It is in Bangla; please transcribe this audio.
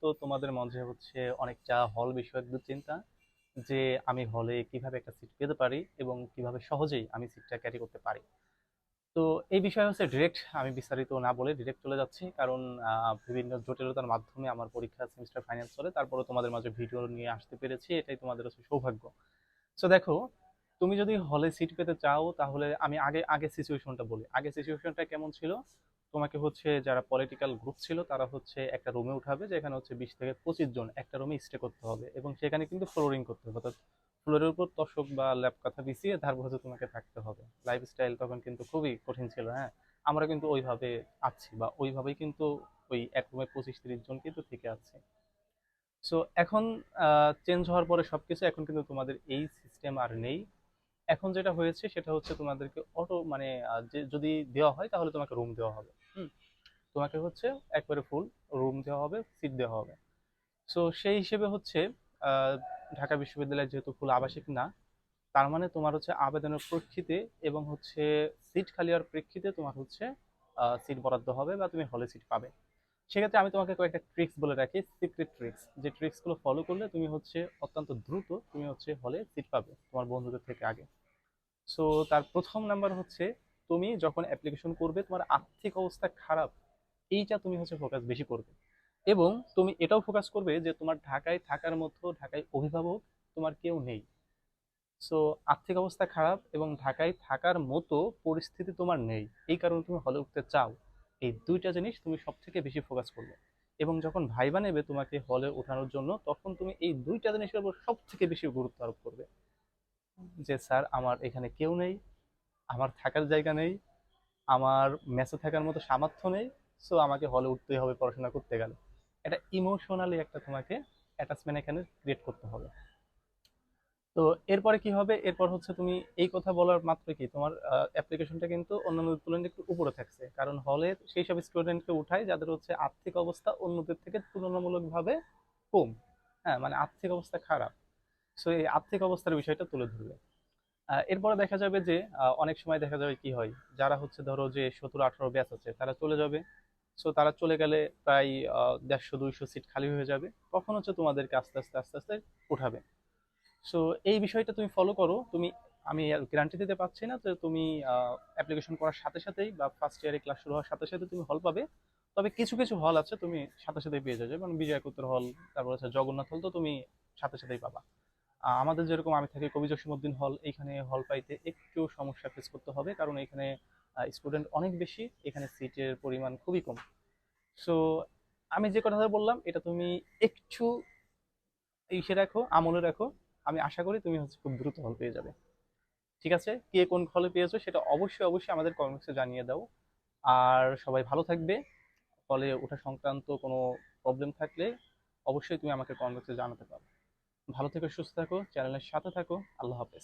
তো তোমাদের মধ্যে হচ্ছে অনেকটা হল বিষয়ক দুশ্চিন্তা, যে আমি হলে কীভাবে একটা সিট পেতে পারি এবং কীভাবে সহজেই আমি সিটটা ক্যারি করতে পারি। তো এই বিষয়ে হচ্ছে ডিরেক্ট আমি বিস্তারিত না বলে ডিরেক্ট চলে যাচ্ছি, কারণ বিভিন্ন জটিলতার মাধ্যমে আমার পরীক্ষা সেমিস্টার ফাইনাল চলে তারপরে তোমাদের মাঝে ভিডিও নিয়ে আসতে পেরেছি, এটাই তোমাদের হচ্ছে সৌভাগ্য। সো দেখো, তুমি যদি হলে সিট পেতে চাও, তাহলে আমি আগে আগে সিচুয়েশনটা বলি। আগে সিচুয়েশনটা কেমন ছিল? তোমাকে হচ্ছে যারা পলিটিক্যাল গ্রুপ ছিল, তারা হচ্ছে একটা রুমে উঠাবে, যেখানে হচ্ছে বিশ থেকে পঁচিশ জন একটা রুমে স্টে করতে হবে। এবং সেখানে কিন্তু ফ্লোরিং করতে হবে, অর্থাৎ ফ্লোরের উপর তশক বা ল্যাপ কাঁথা বিছিয়ে তারপর হচ্ছে তোমাকে থাকতে হবে। লাইফস্টাইল তখন কিন্তু খুবই কঠিন ছিল হ্যাঁ? আমরা কিন্তু ওইভাবে আছি বা ওইভাবেই কিন্তু ওই এক রুমে পঁচিশ তিরিশ জন কিন্তু থেকে আছে। সো এখন চেঞ্জ হওয়ার পরে সব কিছু এখন কিন্তু তোমাদের এই সিস্টেম আর নেই। এখন যেটা হয়েছে সেটা হচ্ছে তোমাদেরকে অটো মানে যদি দেওয়া হয় তাহলে তোমাকে রুম দেওয়া হবে। তোমাকে হচ্ছে একবারে ফুল রুম দেওয়া হবে সিট দেওয়া হবে। সো সেই হিসেবে হচ্ছে ঢাকা বিশ্ববিদ্যালয় যেহেতু ফুল আবাসিক না, তার মানে তোমার হচ্ছে আবেদনের প্রেক্ষিতে এবং হচ্ছে সিট খালি হওয়ার প্রেক্ষিতে তোমার হচ্ছে সিট বরাদ্দ হবে বা তুমি হলে সিট পাবে। সেক্ষেত্রে আমি তোমাকে কয়েকটা ট্রিক্স বলে রাখি সিক্রেট ট্রিক্স যে ট্রিক্সগুলো ফলো করলে তুমি হচ্ছে অত্যন্ত দ্রুত তুমি হচ্ছে হলে সিট পাবে তোমার বন্ধুদের থেকে আগে। সো তার প্রথম নাম্বার হচ্ছে তুমি যখন অ্যাপ্লিকেশন করবে, তোমার আর্থিক অবস্থা খারাপ, এইটা তুমি হচ্ছে ফোকাস বেশি করবে। এবং তুমি এটাও ফোকাস করবে যে তোমার ঢাকায় থাকার মতো, ঢাকায় অভিভাবক তোমার কেউ নেই। সো আর্থিক অবস্থা খারাপ এবং ঢাকায় থাকার মতো পরিস্থিতি তোমার নেই। এই কারণে তুমি হলে উঠতে চাও। এই দুইটা জিনিস তুমি সব থেকে বেশি ফোকাস করবে। এবং যখন ভাইবা নেবে তোমাকে হলে ওঠানোর জন্য, তখন তুমি এই দুইটা জিনিসের উপর সব থেকে বেশি গুরুত্ব আরোপ করবে। যে, স্যার, আমার এখানে কেউ নেই। আমার থাকার জায়গা নেই, আমার মেসে থাকার মতো সামর্থ্য নেই সো আমাকে হলে উঠতেই হবে পড়াশোনা করতে গেলে। এটা ইমোশনালি একটা তোমাকে অ্যাটাচমেন্ট এখানে ক্রিয়েট করতে হবে। তো এরপরে কি হবে? এরপর হচ্ছে তুমি এই কথা বলার মাত্র কি? তোমার অ্যাপ্লিকেশনটা কিন্তু অন্যান্যদের তুলনায় একটু উপরে থাকছে। কারণ হলে সেই সব স্টুডেন্টকে উঠায় যাদের হচ্ছে আর্থিক অবস্থা অন্যদের থেকে তুলনামূলকভাবে কম। হ্যাঁ মানে আর্থিক অবস্থা খারাপ। সো এই আর্থিক অবস্থার বিষয়টা তুলে ধরবে। এরপরে দেখা যাবে যে অনেক সময় দেখা যাবে কি হয়? যারা হচ্ছে ধরো যে সতেরো আঠারো ব্যাচ আছে, তারা চলে যাবে। সো তারা চলে গেলে প্রায় দেড়শো দুইশো সিট খালি হয়ে যাবে। তখন হচ্ছে তোমাদেরকে আস্তে আস্তে আস্তে আস্তে উঠাবে। সো এই বিষয়টা তুমি ফলো করো। তুমি, আমি গ্যারান্টি দিতে পারছি না যে তুমি অ্যাপ্লিকেশন করার সাথে সাথেই বা ফার্স্ট ইয়ারে ক্লাস শুরু হওয়ার সাথে সাথে তুমি হল পাবে। তবে কিছু কিছু হল আছে তুমি সাথে সাথেই পেয়ে যাবে। যেমন বিজয় একাত্তর হল তারপর হচ্ছে জগন্নাথ হল তো তুমি সাথে সাথেই পাবা। আমাদের যেরকম আমি থাকি কবি জসিমউদ্দিন হল, এইখানে হল পাইতে একটু সমস্যা ফেস করতে হবে, কারণ এখানে স্টুডেন্ট অনেক বেশি, এখানে সিটের পরিমাণ খুবই কম। সো আমি যে কথাটা বললাম, এটা তুমি একটু ইসে রাখো, আমলে রাখো, আমি আশা করি তুমি হচ্ছে খুব দ্রুত হল পেয়ে যাবে। ঠিক আছে? কে কোন হলে পেয়েছ সেটা অবশ্যই অবশ্যই আমাদের কমেন্টসে জানিয়ে দাও। আর সবাই ভালো থাকবে ফলে ওঠা সংক্রান্ত কোনো প্রবলেম থাকলে অবশ্যই তুমি আমাকে কমেন্টসে জানাতে পারো। ভালো থেকো সুস্থ থাকো চ্যানেলের সাথে থাকো আল্লাহ হাফেজ।